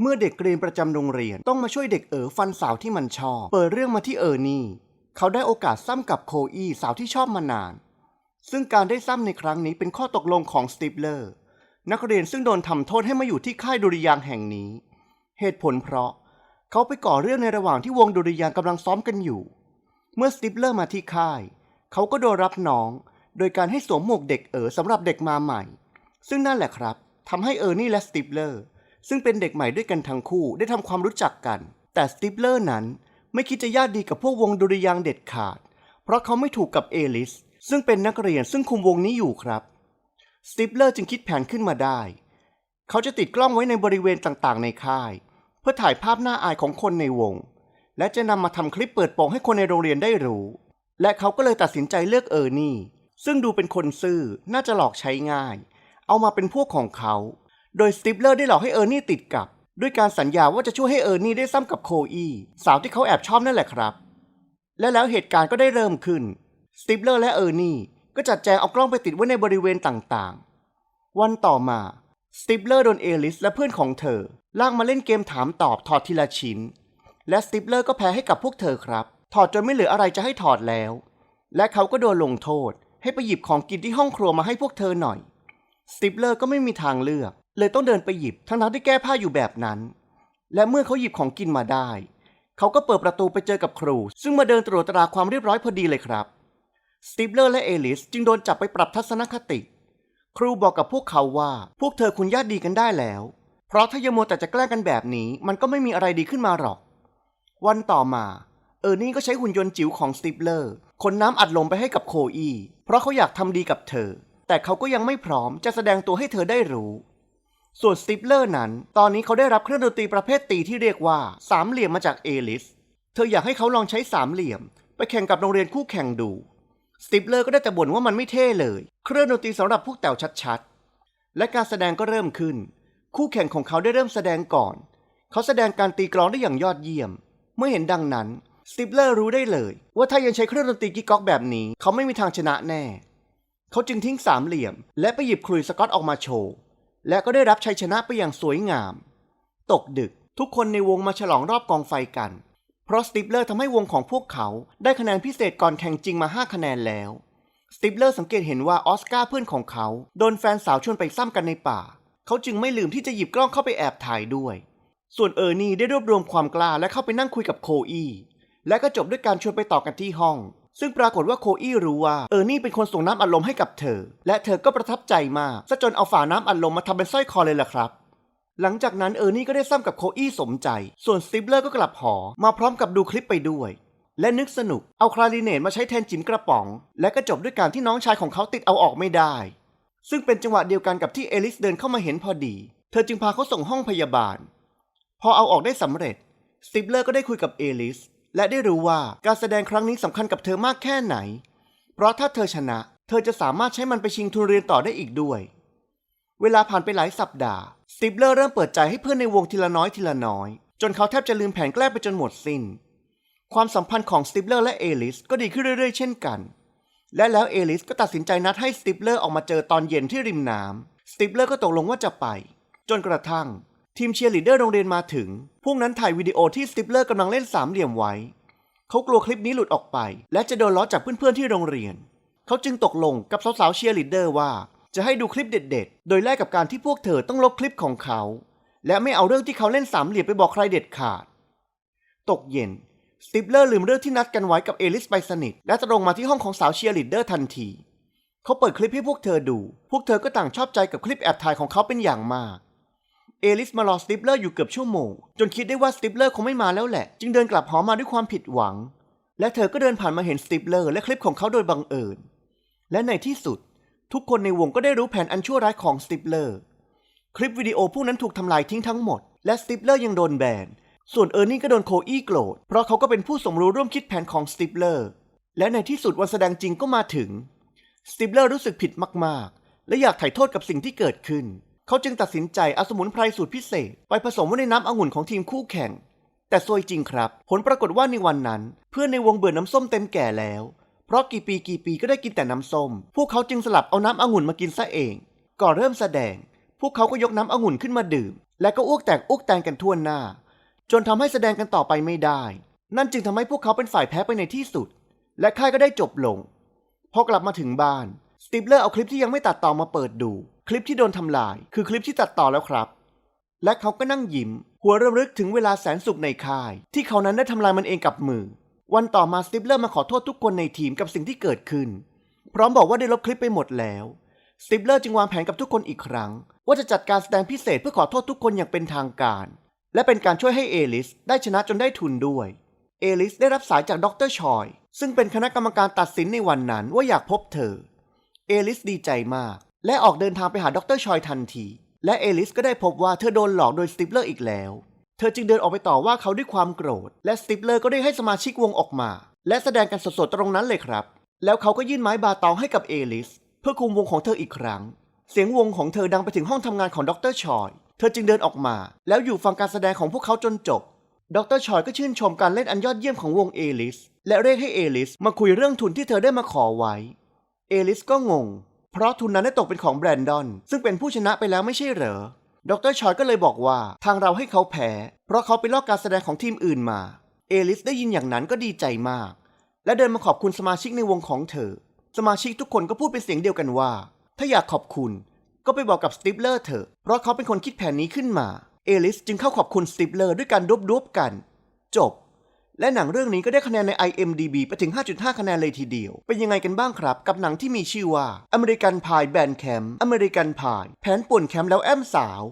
เมื่อเด็กเรียนประจำโรงเรียนต้องมาช่วยเด็กเอ๋อฟันสาวที่มันชอบ เปิดเรื่องมาที่เอ๋อนี่ เขาได้โอกาสซ้ำกับโคอี้สาวที่ชอบมานาน ซึ่งการได้ซ้ำในครั้งนี้เป็นข้อตกลงของสติปเลอร์ นักเรียนซึ่งโดนทำโทษให้มาอยู่ที่ค่ายดุริยางแห่งนี้ เหตุผลเพราะ เขาไปก่อเรื่องในระหว่างที่วงดุริยางกำลังซ้อมกันอยู่ เมื่อสติปเลอร์มาที่ค่าย เขาก็โดนรับน้อง โดยการให้สวมหมวกเด็กเอ๋อสำหรับเด็กมาใหม่ ซึ่งนั่นแหละครับทำให้เออร์นี่และสติปเลอร์ ซึ่งเป็นเด็กใหม่ด้วยกันทั้งคู่ได้ทำความรู้จักกัน แต่สติปเลอร์นั้นไม่คิดจะญาติดีกับพวกวงดุริยางเด็ดขาด เพราะเขาไม่ถูกกับเอลิส ซึ่งเป็นนักเรียนซึ่งคุมวงนี้อยู่ครับสติปเลอร์จึงคิดแผนขึ้นมาได้ เขาจะติดกล้องไว้ในบริเวณต่างๆ ในค่าย เพื่อถ่ายภาพหน้าอายของคนในวง และจะนำมาทำคลิปเปิดโปงให้คนในโรงเรียนได้รู้ และเขาก็เลยตัดสินใจเลือกเออร์นี่ ซึ่งดูเป็นคนซื่อน่าจะหลอกใช้ง่าย เอามาเป็นพวกของเขา โดยสติปเลอร์ได้หลอกให้เออร์นี่ติดกับ ด้วยการสัญญาว่าจะช่วยให้เออร์นี่ได้ซ้ำกับโคอีสาวที่เขาแอบชอบนั่นแหละครับ และแล้วเหตุการณ์ก็ได้เริ่มขึ้นสติปเลอร์และเออร์นี่ก็จัดแจงเอากล้องไปติดไว้ในบริเวณต่างๆ วันต่อมาสติปเลอร์โดนเอลิสและเพื่อนของเธอ ลากมาเล่นเกมถามตอบถอดทีละชิ้น และสติปเลอร์ก็แพ้ให้กับพวกเธอครับ ถอดจนไม่เหลืออะไรจะให้ถอดแล้ว และเขาก็โดนลงโทษ ให้ไปหยิบของกินที่ห้องครัวมาให้พวกเธอหน่อยสติปเลอร์ก็ไม่มีทางเลือก เลยต้องเดินไปหยิบทั้งๆที่แก้ผ้าอยู่แบบนั้น และเมื่อเขาหยิบของกินมาได้ เขาก็เปิดประตูไปเจอกับครู ซึ่งมาเดินตรวจตราความเรียบร้อยพอดีเลยครับสติปเลอร์และเอลิสจึงโดนจับไปปรับทัศนคติ ครูบอกกับพวกเขาว่าพวกเธอคุณญาติดีกันได้แล้ว เพราะถ้ายังมัวแต่จะแกล้งกันแบบนี้ มันก็ไม่มีอะไรดีขึ้นมาหรอก วันต่อมาเออร์นี่ก็ใช้หุ่นยนต์จิ๋วของสติปเลอร์ขนน้ำอัดลมไปให้กับโคอีเพราะเขาอยากทำดีกับเธอ แต่เขาก็ยังไม่พร้อมจะแสดงตัวให้เธอได้รู้ ส่วนสติปเลอร์นั้น ตอนนี้เขาได้รับเครื่องดนตรีประเภทตีที่เรียกว่าสามเหลี่ยมมาจากเอลิส เธออยากให้เขาลองใช้สามเหลี่ยม ไปแข่งกับโรงเรียนคู่แข่งดู สติปเลอร์ก็ได้แต่บ่นว่ามันไม่เท่เลย เครื่องดนตรีสำหรับพวกแต๋วชัดๆ และการแสดงก็เริ่มขึ้น คู่แข่งของเขาได้เริ่มแสดงก่อน เขาแสดงการตีกลองได้อย่างยอดเยี่ยม เมื่อเห็นดังนั้นสติปเลอร์รู้ได้เลย ว่าถ้ายังใช้เครื่องดนตรีกิ๊กก๊อกแบบนี้ เขาไม่มีทางชนะแน่ เขาจึงทิ้งสามเหลี่ยม และไปหยิบคลุยสกอตออกมาโชว์ และก็ได้รับชัยชนะไปอย่างสวยงาม ตกดึกทุกคนในวงมาฉลองรอบกองไฟกัน เพราะสติปเลอร์ทำให้วงของพวกเขาได้คะแนนพิเศษก่อนแข่งจริงมา 5 คะแนนแล้ว สติปเลอร์สังเกตเห็นว่าออสการ์เพื่อนของเขาโดนแฟนสาวชวนไปซ้ำกันในป่า เขาจึงไม่ลืมที่จะหยิบกล้องเข้าไปแอบถ่ายด้วย ส่วนเออร์นี่ได้รวบรวมความกล้าและเข้าไปนั่งคุยกับโคอีและก็จบด้วยการชวนไปต่อกันที่ห้อง ซึ่งปรากฏว่าโคอี้รู้ว่าเออร์นี่เป็นคนส่งน้ำอัดลมให้กับเธอ และเธอก็ประทับใจมากซะจนเอาฝาน้ำอัดลมมาทำเป็นสร้อยคอเลยล่ะครับ หลังจากนั้นเออร์นี่ก็ได้ซ้ำกับโคอี้สมใจ ส่วนสติปเลอร์ก็กลับหอ มาพร้อมกับดูคลิปไปด้วย และนึกสนุกเอาคลาริเนตมาใช้แทนจิ๋มกระป๋อง และก็จบด้วยการที่น้องชายของเขาติดเอาออกไม่ได้ ซึ่งเป็นจังหวะเดียวกันกับที่เอลิสเดินเข้ามาเห็นพอดี เธอจึงพาเขาส่งห้องพยาบาล พอเอาออกได้สำเร็จสติปเลอร์ก็ได้คุยกับเอลิส และได้รู้ว่าการแสดงครั้งนี้สำคัญกับเธอมากแค่ไหน เพราะถ้าเธอชนะ เธอจะสามารถใช้มันไปชิงทุนเรียนต่อได้อีกด้วย เวลาผ่านไปหลายสัปดาห์สติปเลอร์เริ่มเปิดใจให้เพื่อนในวงทีละน้อยทีละน้อย จนเขาแทบจะลืมแผนแกล้งไปจนหมดสิ้น ความสัมพันธ์ของสติปเลอร์และเอลิสก็ดีขึ้นเรื่อยๆ เช่นกัน และแล้วเอลิสก็ตัดสินใจนัดให้สติปเลอร์ออกมาเจอตอนเย็นที่ริมน้ำสติปเลอร์ก็ตกลงว่าจะไป จนกระทั่ง ทีมเชียร์ลีดเดอร์โรงเรียนมาถึง พวกนั้นถ่ายวิดีโอที่สติปเลอร์กำลังเล่นสามเหลี่ยมไว้ เขากลัวคลิปนี้หลุดออกไป และจะโดนล้อจากเพื่อนๆที่โรงเรียน เขาจึงตกลงกับสาวๆเชียร์ลีดเดอร์ว่า จะให้ดูคลิปเด็ด ๆ โดยแลกกับการที่พวกเธอต้องลบคลิปของเขา และไม่เอาเรื่องที่เขาเล่นสามเหลี่ยมไปบอกใครเด็ดขาด ตกเย็นสติปเลอร์ลืมเรื่องที่นัดกันไว้กับเอลิสไปสนิท และตรงมาที่ห้องของสาวเชียร์ลีดเดอร์ทันที เขาเปิดคลิปให้พวกเธอดู พวกเธอก็ต่างชอบใจกับคลิปแอบถ่ายของเขาเป็นอย่างมาก เอลิสมารอสติปเลอร์อยู่เกือบชั่วโมง จนคิดได้ว่าสติปเลอร์คงไม่มาแล้วแหละ จึงเดินกลับหอมาด้วยความผิดหวัง และเธอก็เดินผ่านมาเห็นสติปเลอร์และคลิปของเขาโดยบังเอิญ และในที่สุด ทุกคนในวงก็ได้รู้แผนอันชั่วร้ายของสติปเลอร์ คลิปวิดีโอพวกนั้นถูกทำลายทิ้งทั้งหมด และสติปเลอร์ยังโดนแบน ส่วนเออร์นี่ก็โดนโคอี้โกรธ เพราะเขาก็เป็นผู้สมรู้ร่วมคิดแผนของสติปเลอร์ และในที่สุดวันแสดงจริงก็มาถึง สติปเลอร์รู้สึกผิดมาก ๆ และอยากไถ่โทษกับสิ่งที่เกิดขึ้น เขาจึงตัดสินใจเอาสมุนไพรสูตรพิเศษ ไปผสมไว้ในน้ำองุ่นของทีมคู่แข่ง แต่ซวยจริงครับ ผลปรากฏว่าในวันนั้น เพื่อนในวงเบื่อน้ำส้มเต็มแก่แล้ว เพราะกี่ปีกี่ปีก็ได้กินแต่น้ำส้ม พวกเขาจึงสลับเอาน้ำองุ่นมากินซะเอง ก่อนเริ่มแสดง พวกเขาก็ยกน้ำองุ่นขึ้นมาดื่ม และก็อ้วกแตกอ้วกแตนกันทั่วหน้า จนทำให้แสดงกันต่อไปไม่ได้ นั่นจึงทำให้พวกเขาเป็นฝ่ายแพ้ไปในที่สุด และค่ายก็ได้จบลง พอกลับมาถึงบ้าน สติปเลอร์เอาคลิปที่ยังไม่ตัดต่อมาเปิดดู คลิปที่โดนทำลาย คือคลิปที่ตัดต่อแล้วครับ และเขาก็นั่งยิ้ม หัวเริ่มลึกถึงเวลาแสนสุขในค่าย ที่เขานั้นได้ทำลายมันเองกับมือ วันต่อมาสติปเลอร์มาขอโทษทุกคนในทีมกับสิ่งที่เกิดขึ้น พร้อมบอกว่าได้ลบคลิปไปหมดแล้วสติปเลอร์จึงวางแผนกับทุกคนอีกครั้ง ว่าจะจัดการแสดงพิเศษเพื่อขอโทษทุกคนอย่างเป็นทางการ และเป็นการช่วยให้เอลิสได้ชนะจนได้ทุนด้วยเอลิสได้รับสายจากดรชอย ซึ่งเป็นคณะกรรมการตัดสินในวันนั้นว่าอยากพบเธอ เอลิสดีใจมาก และออกเดินทางไปหาดรชอยทันที และเอลิสก็ได้พบว่าเธอโดนหลอกโดยสติปเลอร์อีกแล้ว เธอจึงเดินออกไปต่อว่าเขาด้วยความโกรธ และสติปเลอร์ก็ได้ให้สมาชิกวงออกมา และแสดงกันสดๆตรงนั้นเลยครับ แล้วเขาก็ยื่นไม้บาตองให้กับเอลิสเพื่อคุมวงของเธออีกครั้ง เสียงวงของเธอดังไปถึงห้องทำงานของดรชอย เธอจึงเดินออกมา แล้วอยู่ฟังการแสดงของพวกเขาจนจบ ดรชอยก็ชื่นชมการเล่นอันยอดเยี่ยมของวงเอลิสและเรียกให้เอลิสมาคุยเรื่องทุนที่เธอได้มาขอไว้ เอลิสก็งง เพราะทุนนั้นได้ตกเป็นของแบรนดอน ซึ่งเป็นผู้ชนะไปแล้วไม่ใช่เหรอ ดรชอยก็เลยบอกว่าทางเราให้เขาแพ้ เพราะเขาไปลอกการแสดงของทีมอื่นมา เอลิสได้ยินอย่างนั้นก็ดีใจมาก และเดินมาขอบคุณสมาชิกในวงของเธอ สมาชิกทุกคนก็พูดเป็นเสียงเดียวกันว่า ถ้าอยากขอบคุณ ก็ไปบอกกับสติปเลอร์เถอะ เพราะเขาเป็นคนคิดแผนนี้ขึ้นมา เอลิสจึงเข้าขอบคุณสติปเลอร์ด้วยการดบดบๆกัน จบ และหนังเรื่องนี้ก็ได้คะแนนใน IMDb ไปถึง 5.5 คะแนนเลยทีเดียว เป็นยังไงกันบ้างครับ กับหนังที่มีชื่อว่า American Pie Band Camp American Pie แผนป่วนแคมป์แล้วแอมสาว